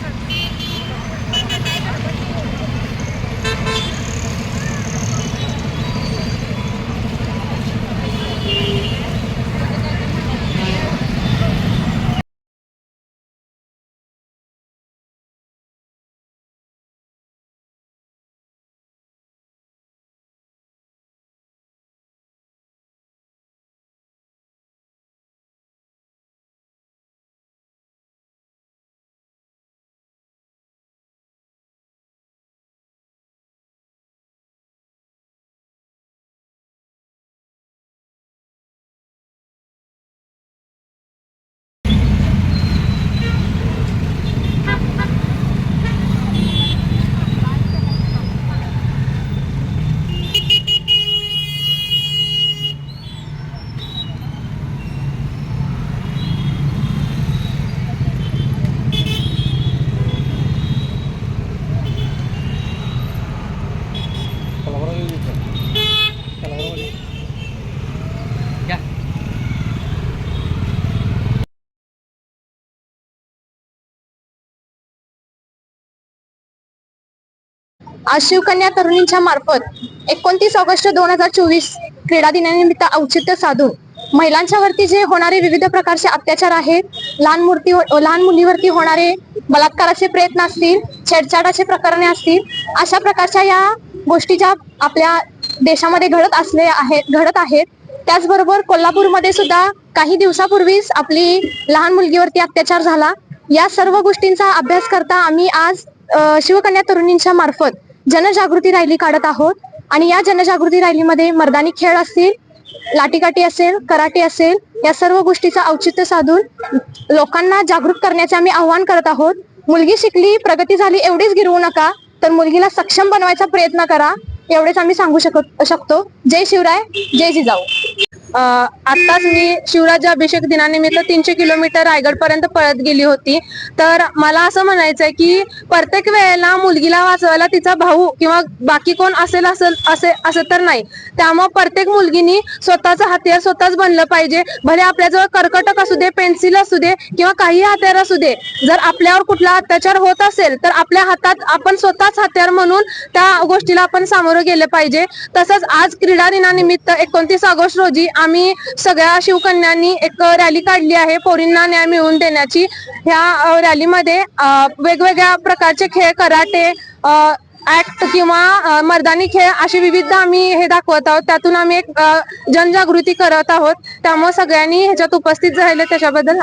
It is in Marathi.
Thank you. आज शिवकन्या तरुणींच्या मार्फत एकोणतीस ऑगस्ट दोन हजार चोवीस क्रीडा दिनानिमित्त औचित्य साधून महिलांच्या वरती जे होणारे विविध प्रकारचे अत्याचार आहेत लहान मूर्ती हो, लहान मुलीवरती होणारे बलात्काराचे प्रयत्न असतील छेडछाडाचे प्रकरणे असतील अशा प्रकारच्या या गोष्टी ज्या आपल्या देशामध्ये घडत असले आहेत घडत आहेत त्याचबरोबर कोल्हापूरमध्ये सुद्धा काही दिवसापूर्वीच आपली लहान मुलगीवरती अत्याचार झाला. या सर्व गोष्टींचा अभ्यास करता आम्ही आज शिवकन्या तरुणींच्या मार्फत जनजागृती रॅली काढत आहोत. आणि या जनजागृती रॅलीमध्ये मर्दानी खेळ असतील लाटीकाठी असेल कराटे असेल या सर्व गोष्टीचं औचित्य साधून लोकांना जागृत करण्याचे आम्ही आव्हान करत आहोत. मुलगी शिकली प्रगती झाली एवढीच गिरवू नका तर मुलगीला सक्षम बनवायचा प्रयत्न करा एवढेच आम्ही सांगू शकत शकतो. जय शिवराय जय जिजाऊ. आताच आत्ताच मी शिवराज्याभिषेक दिनानिमित्त तीनशे किलोमीटर रायगड पर्यंत पळत गेली होती. तर मला असं म्हणायचंय की प्रत्येक वेळेला मुलगीला वाचवायला तिचा भाऊ किंवा बाकी कोण असेल असेल असे असं तर नाही. त्यामुळे प्रत्येक मुलगीनी स्वतःचं हत्यार स्वतःच बनलं पाहिजे. भले आपल्याजवळ कर्कटक असू दे पेन्सिल असू दे किंवा काही हत्यार असू दे जर आपल्यावर कुठला अत्याचार होत असेल तर आपल्या हातात आपण स्वतःच हत्यार म्हणून त्या गोष्टीला आपण सामोरं गेलं पाहिजे. तसंच आज क्रीडा दिनानिमित्त एकोणतीस ऑगस्ट रोजी आम्ही सगळ्या शिवकन्यांनी एक रॅली काढली आहे. पोरींना न्याय मिळवून देण्याची. ह्या रॅलीमध्ये वेगवेगळ्या प्रकारचे खेळ कराटे ऍक्ट किंवा मर्दानी खेळ असे विविध आम्ही हे दाखवत आहोत. त्यातून आम्ही एक जनजागृती करत आहोत. त्यामुळे सगळ्यांनी ह्याच्यात उपस्थित राहिले त्याच्याबद्दल